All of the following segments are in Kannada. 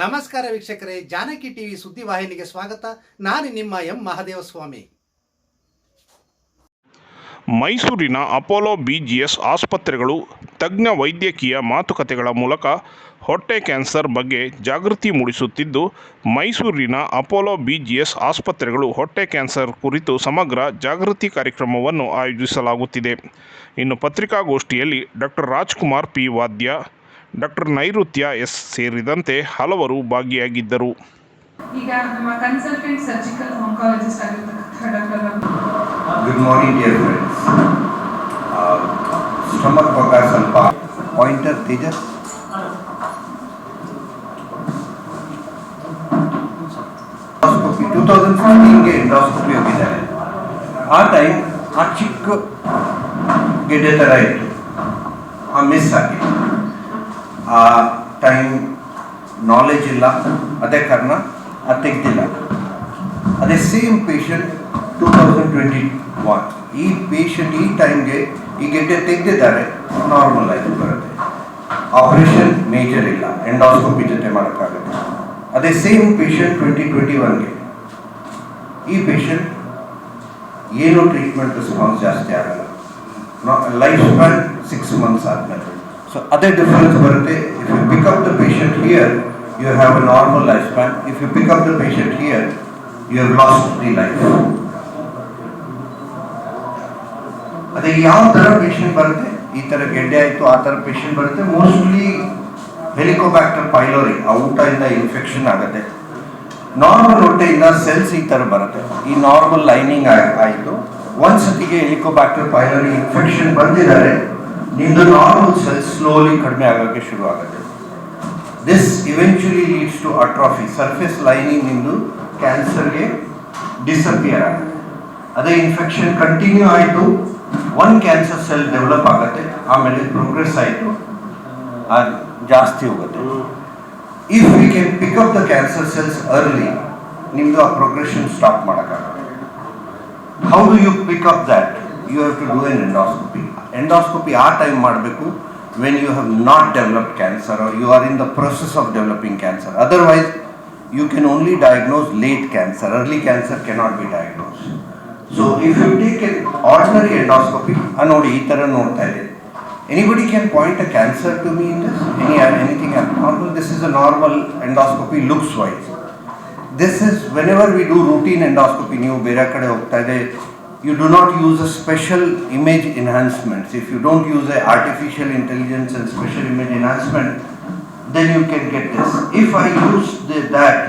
ನಮಸ್ಕಾರ ವೀಕ್ಷಕರೇ, ಜಾನಕಿ ಟಿವಿ ಸುದ್ದಿವಾಹಿನಿಗೆ ಸ್ವಾಗತ. ನಾನು ನಿಮ್ಮ ಎಂ ಮಹದೇವಸ್ವಾಮಿ. ಮೈಸೂರಿನ ಅಪೋಲೋ ಬಿಜಿಎಸ್ ಆಸ್ಪತ್ರೆಗಳು ತಜ್ಞ ವೈದ್ಯಕೀಯ ಮಾತುಕತೆಗಳ ಮೂಲಕ ಹೊಟ್ಟೆ ಕ್ಯಾನ್ಸರ್ ಬಗ್ಗೆ ಜಾಗೃತಿ ಮೂಡಿಸುತ್ತಿದ್ದು, ಮೈಸೂರಿನ ಅಪೋಲೋ ಬಿಜಿಎಸ್ ಆಸ್ಪತ್ರೆಗಳು ಹೊಟ್ಟೆ ಕ್ಯಾನ್ಸರ್ ಕುರಿತು ಸಮಗ್ರ ಜಾಗೃತಿ ಕಾರ್ಯಕ್ರಮವನ್ನು ಆಯೋಜಿಸಲಾಗುತ್ತಿದೆ. ಇನ್ನು ಪತ್ರಿಕಾಗೋಷ್ಠಿಯಲ್ಲಿ doctor Rajkumar P Vadya doctor Nairutya S ಸೇರಿದಂತೆ ಹಲವರು ಭಾಗಿಯಾಗಿದ್ದರು. ಈಗ ನಮ್ಮ ಕನ್ಸಲ್ಟೆಂಟ್ ಸರ್ಜಿಕಲ್ ಆಂಕಾಲಜಿಸ್ಟ್ ಆಗಿರ್ತಕ್ಕಂಥ doctor good morning dear friends stomach ಸ್ವಲ್ಪ pointer Tejas endoscopy two thousand ಫಿಫ್ಟೀನ್ಗೆ endoscopy ಹೋಗಿದ್ದಾರೆ. ಆ ಟೈಮ್ ಆ ಚಿಕ್ಕ ಗೆಡ್ಡೆ ಥರ ಇತ್ತು. ಆ ಮಿಸ್ ಆಗಿದೆ. ಆ ಟೈಮ್ ನಾಲೆಜ್ ಇಲ್ಲ, ಅದೇ ಕಾರಣ ಅದು ತೆಗ್ದಿಲ್ಲ. ಅದೇ same patient two thousand twenty one ಈ ಪೇಷಂಟ್ ಈ ಟೈಮ್ಗೆ ಈ ಗೆಡ್ಡೆ ತೆಗೆದಿದ್ದಾರೆ ನಾರ್ಮಲ್ ಆಗಿ ಬರುತ್ತೆ. ಆಪರೇಷನ್ ಮೇಜರ್ ಇಲ್ಲ ಎಂಡೋಸ್ಕೋಪಿ ಜೊತೆ ಮಾಡೋಕ್ಕಾಗುತ್ತೆ. ಅದೇ ಸೇಮ್ ಪೇಷಂಟ್ ಟ್ವೆಂಟಿ ಟ್ವೆಂಟಿ ಒನ್ಗೆ ಈ ಪೇಷಂಟ್ ಏನು ಟ್ರೀಟ್ಮೆಂಟ್ ರೆಸ್ಪಾನ್ಸ್ ಜಾಸ್ತಿ ಆಗಲ್ಲ. ಲೈಫ್ ಸ್ಪ್ಯಾನ್ ಸಿಕ್ಸ್ ಮಂತ್ಸ್ ಆದಮೇಲೆ. ಸೊ ಅದೇ ಡಿಫರೆನ್ಸ್ ಬರುತ್ತೆ if you pick up the patient here you have a normal life span if you pick up the patient here you have lost the life ಅದೇ ಯಾವ ಥರ ಪೇಷಂಟ್ ಬರುತ್ತೆ? ಈ ಥರ ಗೆಡ್ಡೆ ಆಯಿತು, ಆ ಥರ ಪೇಷಂಟ್ ಬರುತ್ತೆ. ಮೋಸ್ಟ್ಲಿ ಹೆಲಿಕೋಬ್ಯಾಕ್ಟರ್ ಪೈಲೋರಿ ಆ ಊಟದಿಂದ ಇನ್ಫೆಕ್ಷನ್ ಆಗುತ್ತೆ. ನಾರ್ಮಲ್ ಹೊಟ್ಟೆಯಿಂದ ಸೆಲ್ಸ್ ಈ ಥರ ಬರುತ್ತೆ. ಈ ನಾರ್ಮಲ್ ಲೈನಿಂಗ್ ಆಯಿತು. ಒಂದ್ಸತಿಗೆ ಹೆಲಿಕೋಬ್ಯಾಕ್ಟರ್ ಪೈಲೋರಿ ಇನ್ಫೆಕ್ಷನ್ ಬಂದಿದ್ದಾರೆ ನಿಮ್ದು ನಾರ್ಮಲ್ ಸೆಲ್ ಸ್ಲೋಲಿ ಕಡಿಮೆ ಆಗೋಕ್ಕೆ ಶುರು ಆಗುತ್ತೆ this eventually leads to atrophy surface lining ನಿಮ್ಮದು ಕ್ಯಾನ್ಸರ್ಗೆ ಡಿಸಪಿಯರ್ ಆಗುತ್ತೆ. ಅದೇ ಇನ್ಫೆಕ್ಷನ್ ಕಂಟಿನ್ಯೂ ಆಯಿತು ಒನ್ ಕ್ಯಾನ್ಸರ್ ಸೆಲ್ ಡೆವಲಪ್ ಆಗುತ್ತೆ, ಆಮೇಲೆ ಪ್ರೋಗ್ರೆಸ್ ಆಯಿತು ಅದು ಜಾಸ್ತಿ ಹೋಗುತ್ತೆ. If we can pick up the cancer cells early ನಿಮ್ಮದು ಆ ಪ್ರೋಗ್ರೆಷನ್ ಸ್ಟಾಪ್ ಮಾಡೋಕ್ಕಾಗುತ್ತೆ. How do you pick up that you have to do an endoscopy endoscopy ಆ ಟೈಮ್ ಮಾಡಬೇಕು when you have not developed cancer are you are in the process of developing cancer otherwise you can only diagnose late cancer early cancer cannot be diagnose so if you take an ordinary endoscopy ನೋಡಿ ಈ ಥರ ನೋಡ್ತಾ ಇದೆ. Anybody can point a cancer to me in this any anything normal this is a normal endoscopy looks wise this is whenever we do routine endoscopy ನೀವು ಬೇರೆ ಕಡೆ ಹೋಗ್ತಾ ಇದೆ You do not use a special image enhancements if you don't use a artificial intelligence and special image enhancement then you can get this if I use that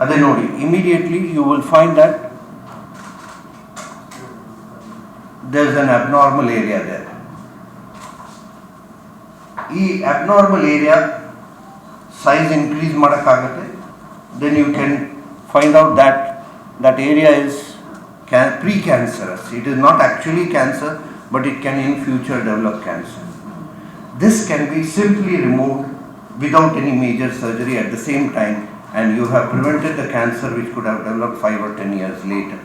ಅದೇ ನೋಡಿ immediately you will find that there is an abnormal area there. ಈ ಅಬ್ನಾರ್ಮಲ್ ಏರಿಯಾ ಸೈಜ್ ಇನ್ಕ್ರೀಸ್ ಮಾಡೋಕ್ಕಾಗುತ್ತೆ then you can find out that that area is can, precancerous. It is not actually cancer, but it can in future develop cancer. This can be simply removed without any major surgery at the same time and you have prevented the cancer which could have developed 5 or 10 years later.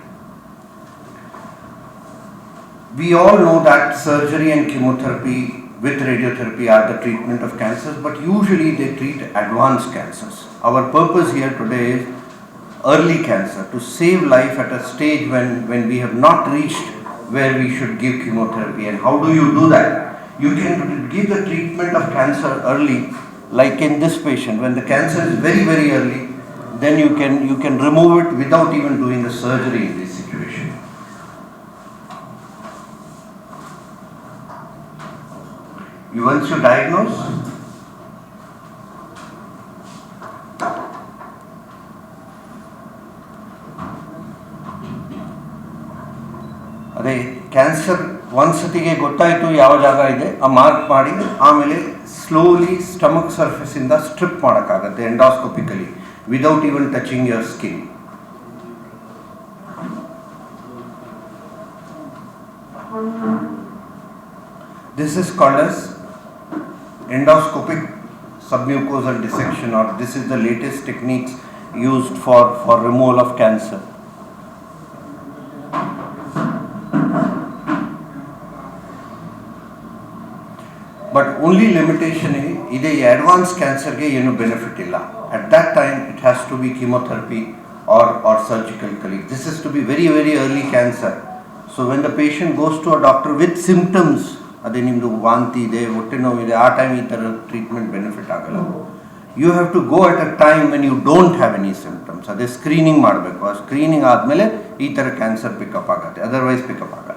We all know that surgery and chemotherapy with radiotherapy are the treatment of cancers, but usually they treat advanced cancers. Our purpose here today is early cancer, to save life at a stage when, when we have not reached where we should give chemotherapy. And how do you do that? You can give the treatment of cancer early, like in this patient, when the cancer is very, very early, then you can, you can remove it without even doing the surgery in this situation. You once you diagnose, ಅದೇ ಕ್ಯಾನ್ಸರ್ ಒಂದ್ಸತಿಗೆ ಗೊತ್ತಾಯಿತು ಯಾವ ಜಾಗ ಇದೆ ಆ ಮಾರ್ಕ್ ಮಾಡಿ ಆಮೇಲೆ ಸ್ಲೋಲಿ ಸ್ಟಮಕ್ ಸರ್ಫೇಸಿಂದ strip ಮಾಡೋಕ್ಕಾಗತ್ತೆ endoscopically without even touching your skin This is called as endoscopic submucosal dissection or this is the latest techniques used for, for removal of cancer. But only limitation ಇದೆ ಅಡ್ವಾನ್ಸ್ ಕ್ಯಾನ್ಸರ್ಗೆ ಏನು ಬೆನಿಫಿಟ್ ಇಲ್ಲ. At that time it has to be chemotherapy or or surgical ಕಲಿಕ್ this is to be very very early cancer so when the patient goes to a doctor with symptoms, ಅದೇ ನಿಮ್ಮದು ವಾಂತಿ ಇದೆ ಹೊಟ್ಟೆ ಇದೆ ಆ ಟೈಮ್ ಈ ಥರ ಟ್ರೀಟ್ಮೆಂಟ್ ಬೆನಿಫಿಟ್ ಆಗಲ್ಲ. You have to go at a time when you don't have any symptoms ಅದೇ ಸ್ಕ್ರೀನಿಂಗ್ ಮಾಡಬೇಕು. ಆ ಸ್ಕ್ರೀನಿಂಗ್ ಆದಮೇಲೆ ಈ ಥರ ಕ್ಯಾನ್ಸರ್ ಪಿಕಪ್ ಆಗುತ್ತೆ. ಅದರ್ವೈಸ್ ಪಿಕಪ್ ಆಗಲ್ಲ.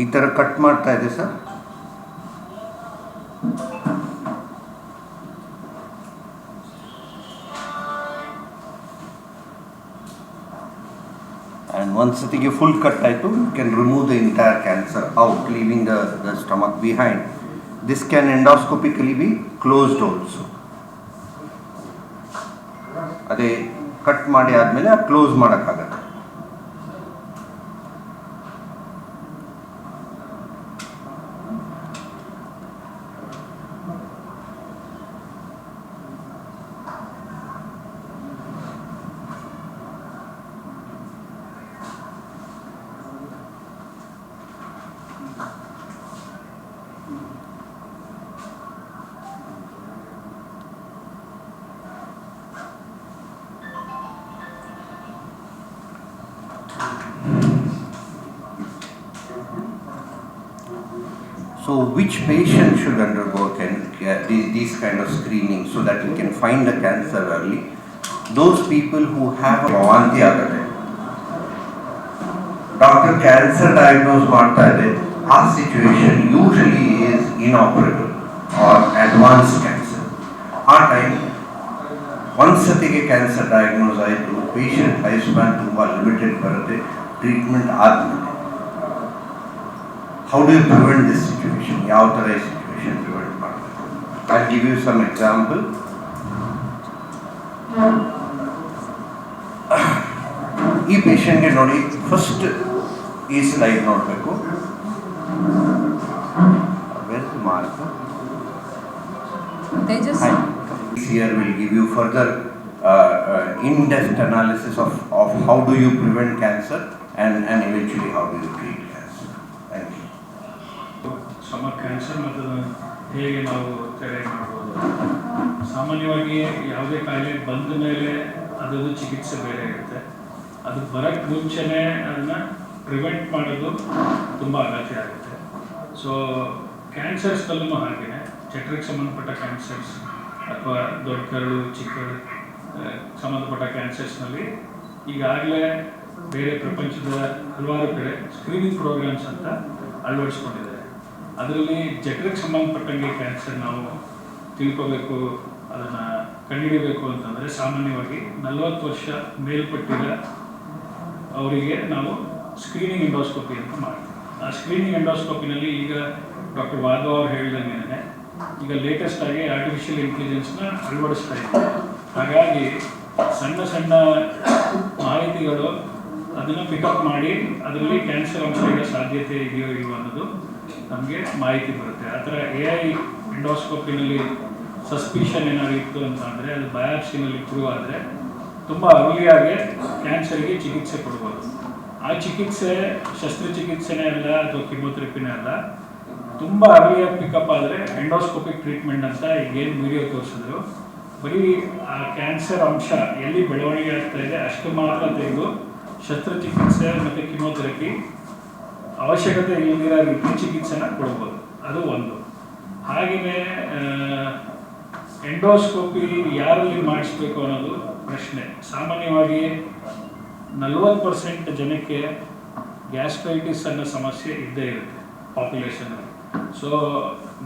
ಈ ಥರ ಕಟ್ ಮಾಡ್ತಾ ಇದೆ ಸರ್ ಆ್ಯಂಡ್ once ಸತಿಗೆ ಫುಲ್ ಕಟ್ ಆಯಿತು you can remove the entire cancer out leaving the the stomach behind this can endoscopically be closed also ಅದೇ ಕಟ್ ಮಾಡಿ ಆದಮೇಲೆ close ಮಾಡೋಕ್ಕಾಗತ್ತೆ. So which patient should undergo can, uh, these, these kind of screening so that we can find the cancer early? Those people who have ವಾಂತಿ ಆಗುತ್ತೆ ಡಾಕ್ಟರ್ ಕ್ಯಾನ್ಸರ್ ಡಯಾಗ್ನೋಸ್ ಮಾಡ್ತಾ ಇದೆ ಆ situation usually is inoperable or advance cancer ಆ ಟೈಮ್ ಒಂದ್ಸತಿಗೆ ಕ್ಯಾನ್ಸರ್ ಡಯಾಗ್ನೋಸ್ ಆಯಿತು ಪೇಷಂಟ್ ಲೈಫ್ ಸ್ಪ್ಯಾನ್ ತುಂಬ ಲಿಮಿಟೆಡ್ ಬರುತ್ತೆ ಟ್ರೀಟ್ಮೆಂಟ್ ಆದಮೇಲೆ How do you prevent this situation ಯಾವ ಥರ ಈ ಸಿಚುವೇಶನ್ ಪ್ರಿವೆಂಟ್ ಮಾಡಬೇಕು I give you some example ಈ ಪೇಷಂಟ್ಗೆ ನೋಡಿ ಫಸ್ಟ್ ಈ ಸ್ಲೈಡ್ ನೋಡಬೇಕು well mark Tejas Here will give you further uh, uh, in-depth analysis of, of how do you prevent cancer and, and eventually how do you treat cancer. ಸಮ ಕ್ಯಾನ್ಸರ್ ಮತ್ತು ಹೇಗೆ ನಾವು ತಡೆ ಮಾಡ್ಬೋದು ಸಾಮಾನ್ಯವಾಗಿ ಯಾವುದೇ ಕಾಯಿಲೆ ಬಂದ ಮೇಲೆ ಅದರದ್ದು ಚಿಕಿತ್ಸೆ ಬೇರೆ ಇರುತ್ತೆ. ಅದು ಬರೋಕ್ಕೆ ಮುಂಚೆನೇ ಅದನ್ನು ಪ್ರಿವೆಂಟ್ ಮಾಡೋದು ತುಂಬ ಅಗತ್ಯ ಆಗುತ್ತೆ. ಸೊ ಕ್ಯಾನ್ಸರ್ಸ್ನಲ್ಲೂ ಹಾಗೆಯೇ ಜಠರಿಗೆ ಸಂಬಂಧಪಟ್ಟ ಕ್ಯಾನ್ಸರ್ಸ್ ಅಥವಾ ದೊಡ್ಡ ಕರಳು ಚಿಕ್ಕ ಸಂಬಂಧಪಟ್ಟ ಕ್ಯಾನ್ಸರ್ಸ್ನಲ್ಲಿ ಈಗಾಗಲೇ ಬೇರೆ ಪ್ರಪಂಚದ ಹಲವಾರು ಕಡೆ ಸ್ಕ್ರೀನಿಂಗ್ ಪ್ರೋಗ್ರಾಮ್ಸ್ ಅಂತ ಅಳವಡಿಸ್ಕೊಂಡಿದ್ದಾರೆ. ಅದರಲ್ಲಿ ಜಠರಕ್ಕೆ ಸಂಬಂಧಪಟ್ಟಂಗೆ ಕ್ಯಾನ್ಸರ್ ನಾವು ತಿಳ್ಕೋಬೇಕು, ಅದನ್ನು ಕಂಡುಹಿಡಿಯಬೇಕು ಅಂತಂದರೆ ಸಾಮಾನ್ಯವಾಗಿ ನಲವತ್ತು ವರ್ಷ ಮೇಲ್ಪಟ್ಟಿದ ಅವರಿಗೆ ನಾವು ಸ್ಕ್ರೀನಿಂಗ್ ಎಂಡೋಸ್ಕೋಪಿ ಅಂತ ಮಾಡ್ತೀವಿ. ಆ ಸ್ಕ್ರೀನಿಂಗ್ ಎಂಡೋಸ್ಕೋಪಿನಲ್ಲಿ ಈಗ ಡಾಕ್ಟರ್ ವಾಧವ್ ಅವರು ಹೇಳಿದಂಗೆ ಈಗ ಲೇಟೆಸ್ಟ್ ಆಗಿ ಆರ್ಟಿಫಿಷಿಯಲ್ ಇಂಟೆಲಿಜೆನ್ಸ್ನ ಅಳವಡಿಸ್ತಾ ಇದ್ದಾರೆ ಹಾಗಾಗಿ ಸಣ್ಣ ಸಣ್ಣ ಮಾಹಿತಿಗಳು ಅದನ್ನು ಪಿಕಪ್ ಮಾಡಿ, ಅದರಲ್ಲಿ ಕ್ಯಾನ್ಸರ್ ಅಂಶ ಸಾಧ್ಯತೆ ಇದೆಯೋ ಇಲ್ಲವೋ ಅನ್ನೋದು ನಮಗೆ ಮಾಹಿತಿ ಬರುತ್ತೆ. ಆ ಥರ ಎ ಐ ಎಂಡೋಸ್ಕೋಪಿನಲ್ಲಿ ಸಸ್ಪಿಷನ್ ಏನಾದ್ರು ಇತ್ತು ಅಂತ ಅಂದರೆ ಅದು ಬಯಾಪ್ಸಿನಲ್ಲಿ ಪ್ರೂವ್ ಆದರೆ ತುಂಬ ಅರ್ಲಿಯಾಗಿ ಕ್ಯಾನ್ಸರ್ಗೆ ಚಿಕಿತ್ಸೆ ಕೊಡ್ಬೋದು. ಆ ಚಿಕಿತ್ಸೆ ಶಸ್ತ್ರಚಿಕಿತ್ಸೆನೇ ಅಲ್ಲ, ಅಥವಾ ಕಿಮೋಥೆರಪಿನೇ ಅಲ್ಲ, ತುಂಬ ಅರ್ಲಿಯಾಗಿ ಪಿಕಪ್ ಆದರೆ ಎಂಡೋಸ್ಕೋಪಿಕ್ ಟ್ರೀಟ್ಮೆಂಟ್ ಅಂತ ಈಗೇನು ವಿಡಿಯೋ ತೋರಿಸಿದ್ರು. ಬರೀ ಆ ಕ್ಯಾನ್ಸರ್ ಅಂಶ ಎಲ್ಲಿ ಬೆಳವಣಿಗೆ ಆಗ್ತಾ ಇದೆ ಅಷ್ಟು ಮಾತ್ರ ತೆಗೆದು ಶಸ್ತ್ರಚಿಕಿತ್ಸೆ ಮತ್ತು ಕಿಮೋಥೆರಪಿ ಅವಶ್ಯಕತೆ ಇಲ್ಲದಿರೋ ರೀತಿ ಚಿಕಿತ್ಸೆನ ಕೊಡ್ಬೋದು. ಅದು ಒಂದು. ಹಾಗೆಯೇ ಎಂಡೋಸ್ಕೋಪಿ ಯಾರಲ್ಲಿ ಮಾಡಿಸ್ಬೇಕು ಅನ್ನೋದು ಪ್ರಶ್ನೆ. ಸಾಮಾನ್ಯವಾಗಿ ನಲ್ವತ್ತು ಪರ್ಸೆಂಟ್ ಜನಕ್ಕೆ ಗ್ಯಾಸ್ಟ್ರೈಟಿಸ್ ಅನ್ನೋ ಸಮಸ್ಯೆ ಇದ್ದೇ ಇರುತ್ತೆ ಪಾಪ್ಯುಲೇಷನಲ್ಲಿ. ಸೊ,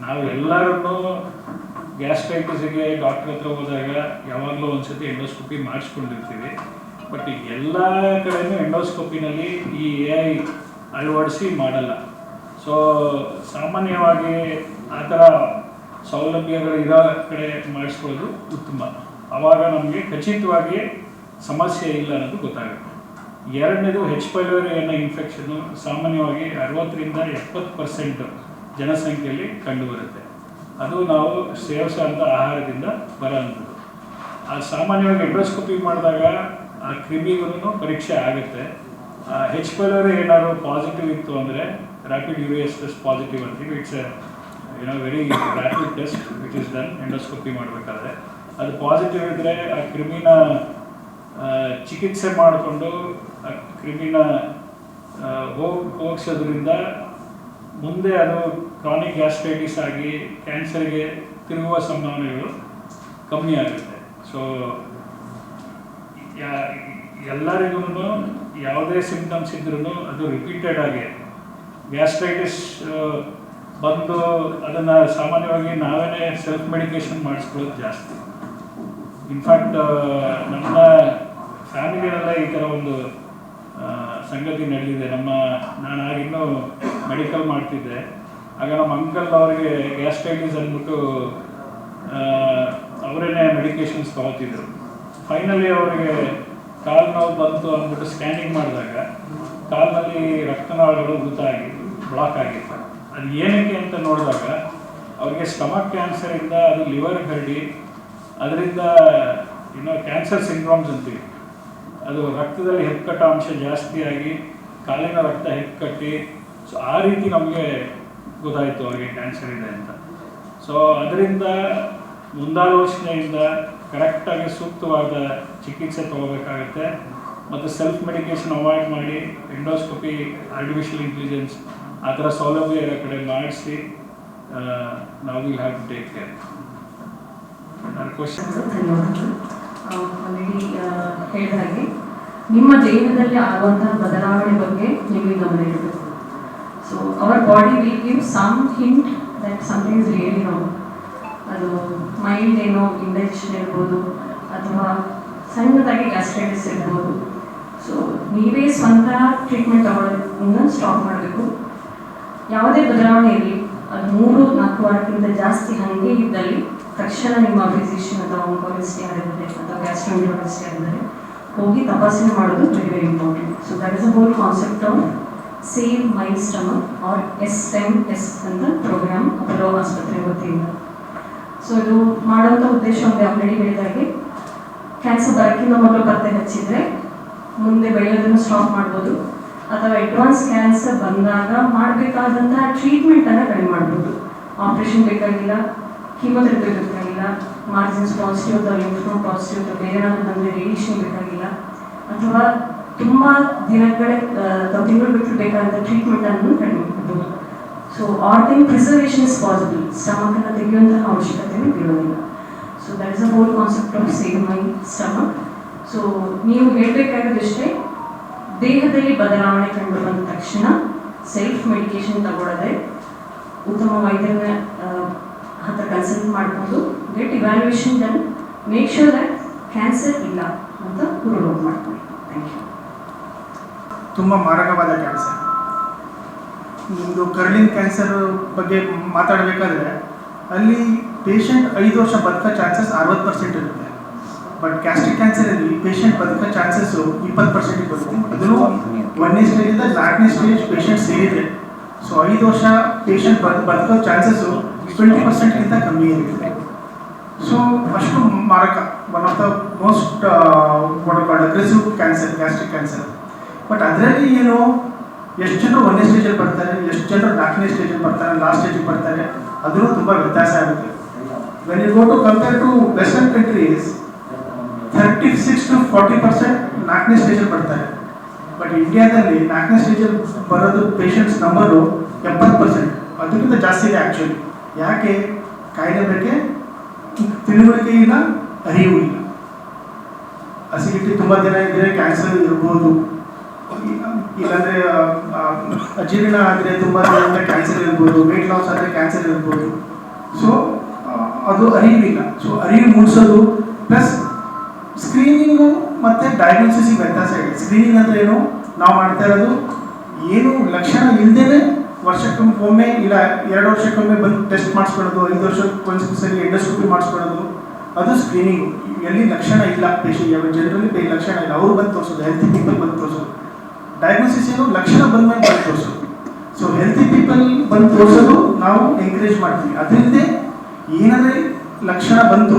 ನಾವು ಎಲ್ಲರನ್ನೂ ಗ್ಯಾಸ್ಟ್ರೈಟಿಸ್ಗೆ ಡಾಕ್ಟ್ರ್ ಹತ್ರ ಹೋದಾಗ ಯಾವಾಗಲೂ ಒಂದ್ಸತಿ ಎಂಡೋಸ್ಕೋಪಿ ಮಾಡಿಸ್ಕೊಂಡಿರ್ತೀವಿ. ಬಟ್ ಎಲ್ಲ ಕಡೆಯೂ ಎಂಡೋಸ್ಕೋಪಿನಲ್ಲಿ ಈ ಎ ಐ ಅಳವಡಿಸಿ ಮಾಡಲ್ಲ. ಸೊ ಸಾಮಾನ್ಯವಾಗಿ ಆ ಥರ ಸೌಲಭ್ಯಗಳು ಇರೋ ಕಡೆ ಮಾಡಿಸ್ಕೊಳ್ಳೋದು ಉತ್ತಮ. ಆವಾಗ ನಮಗೆ ಖಚಿತವಾಗಿ ಸಮಸ್ಯೆ ಇಲ್ಲ ಅನ್ನೋದು ಗೊತ್ತಾಗುತ್ತೆ. ಎರಡನೇದು ಹೆಚ್ ಪೈಲೋರಿ ಅನ್ನೋ ಇನ್ಫೆಕ್ಷನ್ನು ಸಾಮಾನ್ಯವಾಗಿ ಅರವತ್ತರಿಂದ ಎಪ್ಪತ್ತು ಪರ್ಸೆಂಟ್ ಜನಸಂಖ್ಯೆಯಲ್ಲಿ ಕಂಡುಬರುತ್ತೆ. ಅದು ನಾವು ಸೇವಿಸೋಂಥ ಆಹಾರದಿಂದ ಬರೋಂಥದ್ದು. ಆ ಸಾಮಾನ್ಯವಾಗಿ ಎಂಡೋಸ್ಕೋಪಿ ಮಾಡಿದಾಗ ಆ ಕ್ರಿಮಿಗೂ ಪರೀಕ್ಷೆ ಆಗುತ್ತೆ. ಹೆಚ್ ಪೈಲರಿ ಏನಾದರೂ ಪಾಸಿಟಿವ್ ಇತ್ತು ಅಂದರೆ ರ್ಯಾಪಿಡ್ ಯೂರಿಯಸ್ ಟೆಸ್ಟ್ ಪಾಸಿಟಿವ್ ಅಂತೀವಿ ಇಟ್ಸ್ ಏನೋ very rapid test which is done endoscopy ಮಾಡಬೇಕಾದ್ರೆ. ಅದು ಪಾಸಿಟಿವ್ ಇದ್ದರೆ ಆ ಕ್ರಿಮಿನ ಚಿಕಿತ್ಸೆ ಮಾಡಿಕೊಂಡು ಆ ಕ್ರಿಮಿನ ಹೋಗ್, ಹೋಗಿಸೋದ್ರಿಂದ ಮುಂದೆ ಅದು ಕ್ರಾನಿಕ್ ಗ್ಯಾಸ್ಟ್ರೈಟಿಸ್ ಆಗಿ ಕ್ಯಾನ್ಸರ್ಗೆ ತಿರುಗುವ ಸಂಭಾವನೆಗಳು ಕಮ್ಮಿ ಆಗುತ್ತೆ. ಸೊ ಎಲ್ಲರಿಗೂ ಯಾವುದೇ ಸಿಂಪ್ಟಮ್ಸ್ ಇದ್ರೂ ಅದು ರಿಪೀಟೆಡ್ ಆಗಿ ಗ್ಯಾಸ್ಟ್ರೈಟಿಸ್ ಬಂದು ಅದನ್ನು ಸಾಮಾನ್ಯವಾಗಿ ನಾವೇ ಸೆಲ್ಫ್ ಮೆಡಿಕೇಶನ್ ಮಾಡಿಸ್ಕೊಳ್ಳೋದು ಜಾಸ್ತಿ. ಇನ್ಫ್ಯಾಕ್ಟ್ ನಮ್ಮ ಫ್ಯಾಮಿಲಿಯಲ್ಲೇ ಈ ಥರ ಒಂದು ಸಂಗತಿ ನಡೆದಿದೆ. ನಮ್ಮ, ನಾನು ಆಗಿನ್ನೂ ಮೆಡಿಕಲ್ ಮಾಡ್ತಿದ್ದೆ. ಆಗ ನಮ್ಮ ಅಂಕಲ್ ಅವರಿಗೆ ಗ್ಯಾಸ್ಟ್ರೈಟಿಸ್ ಅಂದ್ಬಿಟ್ಟು ಅವರೇನೆ ಮೆಡಿಕೇಶನ್ಸ್ ತಗೋತಿದ್ರು. ಫೈನಲಿ ಅವರಿಗೆ ಕಾಲು ನೋವು ಬಂತು ಅಂದ್ಬಿಟ್ಟು ಸ್ಕ್ಯಾನಿಂಗ್ ಮಾಡಿದಾಗ ಕಾಲಿನಲ್ಲಿ ರಕ್ತನಾಳಗಳು ಗೊತ್ತಾಗಿ ಬ್ಲಾಕ್ ಆಗಿತ್ತು. ಅದು ಏನಕ್ಕೆ ಅಂತ ನೋಡಿದಾಗ ಅವರಿಗೆ ಸ್ಟಮಕ್ ಕ್ಯಾನ್ಸರಿಂದ ಅದು ಲಿವರ್ ಹರಡಿ, ಅದರಿಂದ ಏನೋ ಕ್ಯಾನ್ಸರ್ ಸಿಂಡ್ರೋಮ್ಸ್ ಅಂತೀವಿ ಅದು ರಕ್ತದಲ್ಲಿ ಹೆಪ್ಪುಕಟ್ಟ ಅಂಶ ಜಾಸ್ತಿಯಾಗಿ ಕಾಲಿನ ರಕ್ತ ಹೆಪ್ಪುಕಟ್ಟಿ ಸೊ ಆ ರೀತಿ ನಮಗೆ ಗೊತ್ತಾಯಿತು ಅವರಿಗೆ ಕ್ಯಾನ್ಸರ್ ಇದೆ ಅಂತ. ಸೊ ಅದರಿಂದ ಮುಂದಾಲೋಚನೆಯಿಂದ ಕರೆಕ್ಟಾಗಿ ಸೂಕ್ತವಾದ ಚಿಕಿತ್ಸೆ ತಗೋಬೇಕಾಗುತ್ತೆ. ಮತ್ತು ಸೆಲ್ಫ್ ಮೆಡಿಕೇಶನ್ ಅವಾಯ್ಡ್ ಮಾಡಿ ಎಂಡೋಸ್ಕೋಪಿ ಆರ್ಟಿಫಿಷಿಯಲ್ ಇಂಟೆಲಿಜೆನ್ಸ್ ಆ ಥರ ಸೌಲಭ್ಯ ಇರೋ ಕಡೆ ಮಾಡಿಸಿ ನಾವು will have to take care ನನ್ನ ಕ್ವಶನ್ ನಿಮ್ಮ ಜೀವನದಲ್ಲಿ ಆಗುವಂತಹ ಬದಲಾವಣೆ ಬಗ್ಗೆ ನಿಮಗೆ ಗಮನ ಇರಬೇಕು. So our body will give some hint that something is really ಅದು ಮೈಲ್ಡ್ ಏನೋ ಇಂಡಕ್ಷನ್ ಇರ್ಬೋದು ಅಥವಾ ಸಣ್ಣದಾಗಿ ಗ್ಯಾಸ್ಟ್ರೈಟಿಸ್ ಇರ್ಬೋದು. ಸೊ ನೀವೇ ಸ್ವಂತ ಟ್ರೀಟ್ಮೆಂಟ್ ತಗೊಳ್ಳೋದನ್ನ ಸ್ಟಾಪ್ ಮಾಡಬೇಕು. ಯಾವುದೇ ಬದಲಾವಣೆ ಇರಲಿ. ಅದು ಮೂರು, ನಾಲ್ಕು ವಾರಕ್ಕಿಂತ ಜಾಸ್ತಿ ಹಾಗೆ ಇದ್ದಲ್ಲಿ ತಕ್ಷಣ ನಿಮ್ಮ ಫಿಸಿಷಿಯನ್ ಅಥವಾ ಆಂಕಾಲಜಿಸ್ಟ್ ಯಾರಿದ್ದಾರೆ ಅಥವಾ ಗ್ಯಾಸ್ಟ್ರೋಂಟಾಲಜಿಸ್ಟ್ ಯಾರಿದ್ದಾರೆ, ಹೋಗಿ ತಪಾಸಣೆ ಮಾಡೋದು very very important so that is a whole concept of save my stomach or S M S ಅಂತ ಪ್ರೋಗ್ರಾಮ್ ಅಪೋಲೋ ಆಸ್ಪತ್ರೆ ವತಿಯಿಂದ. ಸೊ ಇದು ಮಾಡುವಂಥ ಉದ್ದೇಶ ಒಂದು ಆಲ್ರೆಡಿ ಹೇಳಿದಾಗೆ ಕ್ಯಾನ್ಸರ್ ಬರೋಕ್ಕಿಂತ ಮೊದಲು ಪತ್ತೆ ಹಚ್ಚಿದ್ರೆ ಮುಂದೆ ಬೆಳೆಯೋದನ್ನು ಸ್ಟಾಪ್ ಮಾಡ್ಬೋದು. ಅಥವಾ ಅಡ್ವಾನ್ಸ್ ಕ್ಯಾನ್ಸರ್ ಬಂದಾಗ ಮಾಡಬೇಕಾದಂತಹ ಟ್ರೀಟ್ಮೆಂಟನ್ನು ಕಡಿಮೆ ಮಾಡ್ಬೋದು. ಆಪ್ರೇಷನ್ ಬೇಕಾಗಿಲ್ಲ ಕೀಮೋಥೆರಪಿ ಬೇಕಾಗಿಲ್ಲ ಮಾರ್ಜಿನ್ಸ್ ಪಾಸಿಟಿವ್ ಅಥವಾ ಲಿಂಫ್ನೋಡ್ ಪಾಸಿಟಿವ್ ಅಥವಾ ಬೇರೆ ಏನಾದರೂ ಬಂದರೆ ರೇಡಿಯೇಷನ್ ಬೇಕಾಗಿಲ್ಲ. ಅಥವಾ ತುಂಬ ದಿನಗಳೇ ತಿಂಗಳು ಬಿಟ್ಟು ಬೇಕಾದಂಥ ಟ್ರೀಟ್ಮೆಂಟನ್ನು ಕಡಿಮೆ ಮಾಡ್ಬೋದು. So our thing preservation is possible ಸ್ಟಮಕನ್ನು ತೆಗೆಯುವಂತಹ ಅವಶ್ಯಕತೆಯೂ ಇರೋದಿಲ್ಲ so that is a whole concept of save my stomach so ನೀವು ಹೇಳಬೇಕಾಗಿದ್ದಷ್ಟೇ ದೇಹದಲ್ಲಿ ಬದಲಾವಣೆ ಕಂಡು ಬಂದ ತಕ್ಷಣ ಸೆಲ್ಫ್ ಮೆಡಿಕೇಶನ್ ತಗೊಳ್ಳದೆ ಉತ್ತಮ ವೈದ್ಯನ ಹತ್ರ ಕನ್ಸಲ್ಟ್ ಮಾಡ್ಬೋದು get evaluation then make sure that cancer ಇಲ್ಲ ಅಂತ ಗುರು ಮಾಡ್ಕೊಳ್ಳಿ ಥ್ಯಾಂಕ್ ಯು ತುಂಬ ಮಾರಕವಾದ ಕ್ಯಾನ್ಸರ್ ನಿಮ್ಮದು ಕರ್ಲಿಂಗ್ ಕ್ಯಾನ್ಸರ್ ಬಗ್ಗೆ ಮಾತಾಡಬೇಕಾದ್ರೆ, ಅಲ್ಲಿ ಪೇಷಂಟ್ ಐದು ವರ್ಷ ಬದುಕೋ ಚಾನ್ಸಸ್ ಅರವತ್ತು ಪರ್ಸೆಂಟ್ ಇರುತ್ತೆ. ಬಟ್ ಗ್ಯಾಸ್ಟ್ರಿಕ್ ಕ್ಯಾನ್ಸರಲ್ಲಿ ಪೇಷಂಟ್ ಬದುಕೋ ಚಾನ್ಸಸ್ಸು ಇಪ್ಪತ್ತು ಪರ್ಸೆಂಟಿಗೆ ಬರುತ್ತೆ ಅದನ್ನು ಒಂದನೇ ಸ್ಟೇಜಿಂದ ನಾಲ್ಕನೇ ಸ್ಟೇಜ್ ಪೇಷಂಟ್ ಸೇರಿದೆ ಸೊ ಐದು ವರ್ಷ ಪೇಷಂಟ್ ಬದ್, ಬದುಕೋ ಚಾನ್ಸಸ್ಸು ಟ್ವೆಂಟಿ ಪರ್ಸೆಂಟ್ಗಿಂತ ಕಮ್ಮಿ ಇರುತ್ತೆ. ಸೊ ಅಷ್ಟು ಮಾರಕ. One of the most aggressive cancer gastric cancer but ಅದರಲ್ಲಿ ಏನು ಎಷ್ಟು ಜನರು ಒಂದನೇ ಸ್ಟೇಜಲ್ಲಿ ಬರ್ತಾರೆ, ಎಷ್ಟು ಜನರು ನಾಲ್ಕನೇ ಸ್ಟೇಜಲ್ಲಿ ಬರ್ತಾರೆ ಲಾಸ್ಟ್ ಸ್ಟೇಜಿಗೆ ಬರ್ತಾರೆ ಅದೂ ತುಂಬ ವ್ಯತ್ಯಾಸ ಆಗುತ್ತೆ. When you go to compare to western countries thirty six to forty percent ನಾಲ್ಕನೇ ಸ್ಟೇಜಲ್ಲಿ ಬರ್ತಾರೆ. ಬಟ್ ಇಂಡಿಯಾದಲ್ಲಿ ನಾಲ್ಕನೇ ಸ್ಟೇಜಲ್ಲಿ ಬರೋದು ಪೇಷಂಟ್ಸ್ ನಂಬರು ಎಪ್ಪತ್ತು ಪರ್ಸೆಂಟ್ ಅದಕ್ಕಿಂತ ಜಾಸ್ತಿ ಇದೆ ಆ್ಯಕ್ಚುಲಿ ಯಾಕೆ? ಕಾಯಿಲೆ ಬಗ್ಗೆ ತಿಳುವಳಿಕೆ ಇಲ್ಲ, ಅರಿವು ಇಲ್ಲ. ಅಸಿಡಿಟಿ ತುಂಬ ದಿನ ಇದ್ದರೆ ಕ್ಯಾನ್ಸರ್ ಇರ್ಬೋದು. ಅಜೀರ್ಣ ಆದರೆ ತುಂಬ ಅಂದರೆ ಕ್ಯಾನ್ಸರ್ ಇರ್ಬೋದು ವೆಯ್ಟ್ ಲಾಸ್ ಆದರೆ ಕ್ಯಾನ್ಸರ್ ಇರ್ಬೋದು. ಸೊ ಅದು ಅರಿವಿಲ್ಲ. ಸೊ ಅರಿವು ಮೂಡಿಸೋದು ಪ್ಲಸ್ ಸ್ಕ್ರೀನಿಂಗು ಮತ್ತು ಡಯಾಗ್ನೋಸಿಸಿಗೆ ವ್ಯತ್ಯಾಸ ಇದೆ. ಸ್ಕ್ರೀನಿಂಗ್ ಅಂದರೆ ಏನು? ನಾವು ಮಾಡ್ತಾ ಇರೋದು ಏನು ಲಕ್ಷಣ ಇಲ್ಲದೇ ವರ್ಷಕ್ಕೊಮ್ಮೆ ಇಲ್ಲ ಎರಡು ವರ್ಷಕ್ಕೊಮ್ಮೆ ಬಂದು ಟೆಸ್ಟ್ ಮಾಡಿಸ್ಕೊಳ್ಳೋದು, ಐದು ವರ್ಷಕ್ಕೊಂದು ಸರಿ ಎಂಡೋಸ್ಕೋಪಿ ಮಾಡಿಸ್ಕೊಳ್ಳೋದು, ಅದು ಸ್ಕ್ರೀನಿಂಗು ಎಲ್ಲಿ ಲಕ್ಷಣ ಇಲ್ಲ ಪೇಷಂಟ್ ಜನರಲ್ಲಿ ಲಕ್ಷಣ ಇಲ್ಲ. ಅವರು ಬಂದು ತೋರಿಸೋದು ಹೆಲ್ತಿ ಪೀಪಲ್ ಬಂದು ಡಯಾಗ್ನೋಸಿಸ್ ಏನು ಲಕ್ಷಣ ಬಂದ್ಮೇಲೆ ಬಂದು ತೋರಿಸೋದು. ಸೊ ಹೆಲ್ತಿ ಪೀಪಲ್ ಬಂದು ತೋರಿಸೋದು ನಾವು ಎಂಕರೇಜ್ ಮಾಡ್ತೀವಿ. ಅದರಿಂದ ಏನಾದರೆ ಲಕ್ಷಣ ಬಂತು.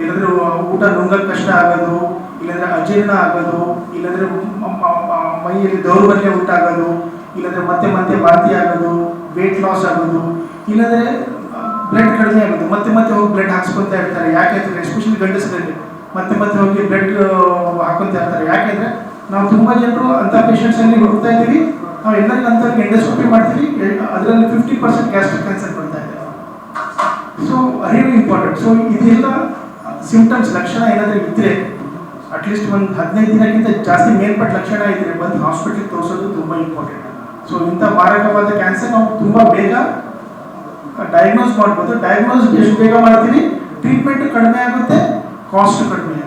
ಇಲ್ಲಾಂದ್ರೆ ಊಟ ನುಂಗಕ್ಕೆ ಕಷ್ಟ ಆಗೋದು, ಇಲ್ಲಾಂದ್ರೆ ಅಜೀರ್ಣ ಆಗೋದು, ಇಲ್ಲಾಂದ್ರೆ ಮೈಯಲ್ಲಿ ದೌರ್ಬಲ್ಯ ಉಂಟಾಗೋದು, ಇಲ್ಲಾಂದ್ರೆ ಮತ್ತೆ ಮತ್ತೆ ವಾಂತಿ ಆಗೋದು ವೇಟ್ ಲಾಸ್ ಆಗೋದು, ಇಲ್ಲಾಂದ್ರೆ ಬ್ಲಡ್ ಕಡಿಮೆ ಆಗೋದು, ಮತ್ತೆ ಮತ್ತೆ ಹೋಗಿ ಬ್ಲಡ್ ಹಾಕ್ಸ್ಕೊತಾ ಇರ್ತಾರೆ. ಯಾಕೆಂದ್ರೆ ಎಸ್ಪೆಷಲಿ ಗಂಡಸರಲ್ಲಿ ಮತ್ತೆ ಮತ್ತೆ ಹೋಗಿ ಬ್ಲಡ್ ಹಾಕೊಂತ ಇರ್ತಾರೆ. ಯಾಕೆಂದ್ರೆ ನಾವು ತುಂಬಾ ಜನರು ಅಂತ ಪೇಷಂಟ್ಸ್ ಅಲ್ಲಿ ಹೋಗ್ತಾ ಇದೀವಿ ನಾವು ಎಲ್ಲರಿಗೂ ಅಂತವ್ರಿಗೆ ಎಂಡೋಸ್ಕೋಪಿ ಮಾಡ್ತೀವಿ. ಅದರಲ್ಲಿ ಫಿಫ್ಟಿ ಪರ್ಸೆಂಟ್ ಗ್ಯಾಸ್ಟ್ರಿಕ್ ಕ್ಯಾನ್ಸರ್ ಬರ್ತಾ ಇದೆ. ಸೊ ಅರಿವು ಇಂಪಾರ್ಟೆಂಟ್ ಸೊ ಇದೆಲ್ಲ ಸಿಂಪ್ಟಮ್ಸ್ ಲಕ್ಷಣ ಏನಾದರೂ ಇದ್ದರೆ ಅಟ್ಲೀಸ್ಟ್ ಒಂದು ಹದಿನೈದು ದಿನಕ್ಕಿಂತ ಜಾಸ್ತಿ ಮೇಲ್ಪಟ್ಟ ಲಕ್ಷಣ ಇದ್ದರೆ ಬಂದು ಹಾಸ್ಪಿಟ್ಲಿಗೆ ತೋರಿಸೋದು ತುಂಬ ಇಂಪಾರ್ಟೆಂಟ್ ಸೊ ಇಂಥ ಮಾರಕವಾದ ಕ್ಯಾನ್ಸರ್ ನಾವು ತುಂಬ ಬೇಗ ಡಯಾಗ್ನೋಸ್ ಮಾಡ್ಬೋದು. ಡಯಾಗ್ನೋಸ್ ಎಷ್ಟು ಬೇಗ ಮಾಡ್ತೀವಿ? ಟ್ರೀಟ್ಮೆಂಟ್ ಕಡಿಮೆ ಆಗುತ್ತೆ ಕಾಸ್ಟ್ ಕಡಿಮೆ